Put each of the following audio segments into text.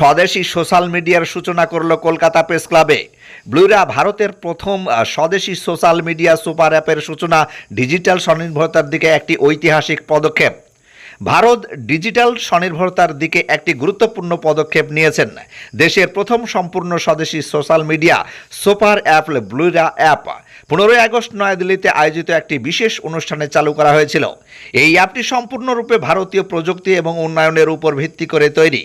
স্বদেশি সোশ্যাল মিডিয়ার সূচনা করল কলকাতা প্রেস ক্লাবে। ব্লুরা, ভারতের প্রথম স্বদেশি সোশ্যাল মিডিয়া সুপার অ্যাপের সূচনা ডিজিটাল স্বনির্ভরতার দিকে একটি ঐতিহাসিক পদক্ষেপ। ভারত ডিজিটাল স্বনির্ভরতার দিকে একটি গুরুত্বপূর্ণ পদক্ষেপ নিয়েছেন। দেশের প্রথম সম্পূর্ণ স্বদেশি সোশ্যাল মিডিয়া সুপার অ্যাপ ব্লুরা অ্যাপ। পনেরোই আগস্ট নয়াদিল্লিতে আয়োজিত একটি বিশেষ অনুষ্ঠানে চালু করা হয়েছিল। এই অ্যাপটি সম্পূর্ণরূপে ভারতীয় প্রযুক্তি এবং উন্নয়নের উপর ভিত্তি করে তৈরি।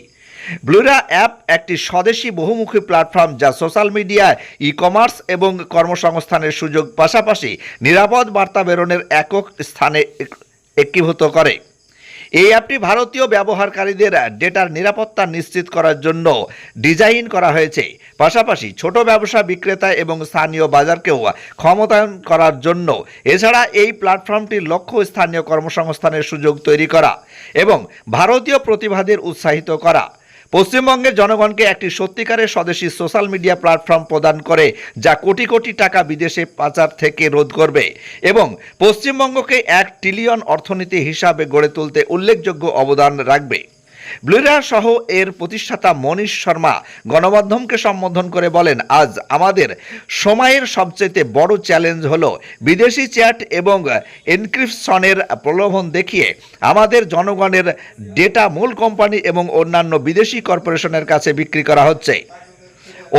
ব্লুরা অ্যাপ একটি স্বদেশী বহুমুখী প্ল্যাটফর্ম যা সোশ্যাল মিডিয়ায় ই কমার্স এবং কর্মসংস্থানের সুযোগ পাশাপাশি নিরাপদ বার্তা বেরোনের একক স্থানে এক- একীভূত করে। এই অ্যাপটি ভারতীয় ব্যবহারকারীদের ডেটার নিরাপত্তা নিশ্চিত করার জন্য ডিজাইন করা হয়েছে। পাশাপাশি ছোট ব্যবসা বিক্রেতা এবং স্থানীয় বাজারকেও ক্ষমতায়ন করার জন্য এছাড়া এই প্ল্যাটফর্মটির লক্ষ্য স্থানীয় কর্মসংস্থানের সুযোগ তৈরি করা এবং ভারতীয় প্রতিভাদের উৎসাহিত করা। পশ্চিমবঙ্গের জনগণকে একটি সত্যিকারের স্বদেশী সোশ্যাল মিডিয়া প্ল্যাটফর্ম প্রদান করে, যা কোটি কোটি টাকা বিদেশে পাচার থেকে রোধ করবে এবং পশ্চিমবঙ্গকে এক ট্রিলিয়ন অর্থনীতি হিসাবে গড়ে তুলতে উল্লেখযোগ্য অবদান রাখবে। ব্লুরা সহ এর প্রতিষ্ঠাতা মনীষ শর্মা গণমাধ্যমকে সম্বোধন করে বলেন, আজ আমাদের সময়ের সবচেয়ে বড় চ্যালেঞ্জ হলো বিদেশি চ্যাট এবং এনক্রিপশনের প্রলোভন দেখিয়ে আমাদের জনগণের ডেটা মূল কোম্পানি এবং অন্যান্য বিদেশি কর্পোরেশনের কাছে বিক্রি করা হচ্ছে।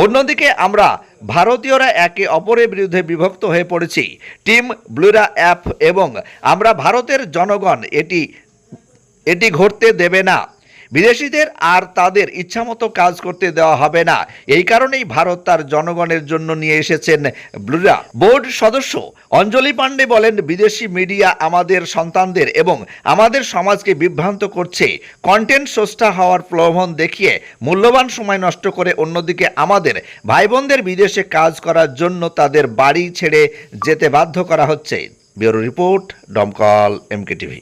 অন্যদিকে আমরা ভারতীয়রা একে অপরের বিরুদ্ধে বিভক্ত হয়ে পড়েছি। টিম, ব্লুরা অ্যাপ এবং আমরা ভারতের জনগণ এটি এটি ঘটতে দেবে না। বিদেশিদের আর তাদের ইচ্ছামতো কাজ করতে দেওয়া হবে না। এই কারণেই ভারত তার জনগণের জন্য নিয়ে এসেছেন ব্লুরা বোর্ড সদস্য অঞ্জলি পাণ্ডে বলেন, বিদেশি মিডিয়া আমাদের সন্তানদের এবং আমাদের সমাজকে বিভ্রান্ত করছে। কন্টেন্ট স্রষ্টা হওয়ার প্রলোভন দেখিয়ে মূল্যবান সময় নষ্ট করে অন্যদিকে আমাদের ভাই বোনদের বিদেশে কাজ করার জন্য তাদের বাড়ি ছেড়ে যেতে বাধ্য করা হচ্ছে। Bureau report Domkal MK TV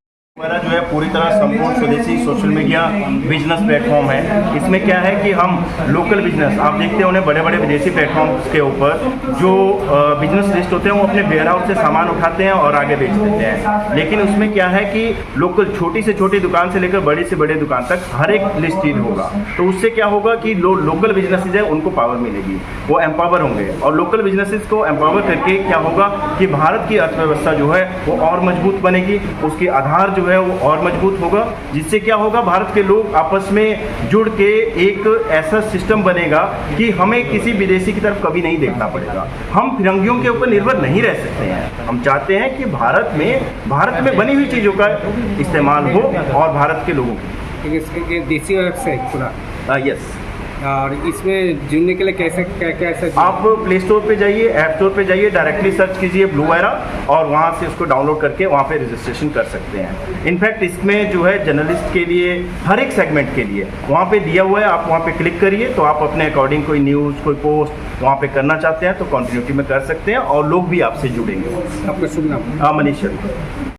हमारा जो है पूरी तरह संपूर्ण स्वदेशी सोशल मीडिया बिज़नेस प्लेटफॉर्म है। इसमें क्या है कि हम लोकल बिज़नेस आप देखते होंगे बड़े बड़े विदेशी प्लेटफॉर्म्स के ऊपर जो बिज़नेस लिस्ट होते हैं वो अपने वेयर हाउस से सामान उठाते हैं और आगे बेच देते हैं। लेकिन उसमें क्या है कि लोकल छोटी से छोटी दुकान से लेकर बड़ी से बड़े दुकान तक हर एक लिस्टेड होगा। तो उससे क्या होगा कि लो, लोकल बिजनेसेस है उनको पावर मिलेगी वो एम्पावर होंगे। और लोकल बिजनेसेस को एम्पावर करके क्या होगा कि भारत की अर्थव्यवस्था जो है वो और मज़बूत बनेगी उसकी आधार जो है वो और मज़बूत होगा। जिससे क्या होगा भारत के लोग आपस में जुड़ के एक ऐसा सिस्टम बनेगा कि हमें किसी विदेशी की तरफ़ कभी नहीं देखना पड़ेगा। हम फिरंगियों के ऊपर निर्भर नहीं रह सकते हैं। हम चाहते हैं कि भारत में भारत में बनी हुई चीज़ों का इस्तेमाल हो और भारत के लोगों को। है, देसी पूरा। यस और इसमें जुड़ने के लिए कैसे क्या ऐसा आप प्ले स्टोर पे जाइए ऐप स्टोर पे जाइए डायरेक्टली सर्च कीजिए ब्लू वायरा और वहाँ से उसको डाउनलोड करके वहाँ पे रजिस्ट्रेशन कर सकते हैं। इनफैक्ट इसमें जो है जर्नलिस्ट के लिए हर एक सेगमेंट के लिए वहाँ पे दिया हुआ है आप वहाँ पे क्लिक करिए तो आप अपने अकॉर्डिंग कोई न्यूज़ कोई पोस्ट वहाँ पे करना चाहते हैं तो कंटिन्यूटी में कर सकते हैं और लोग भी आपसे जुड़ेंगे। आपका शुभ नाम? हाँ मनीष शर्मा।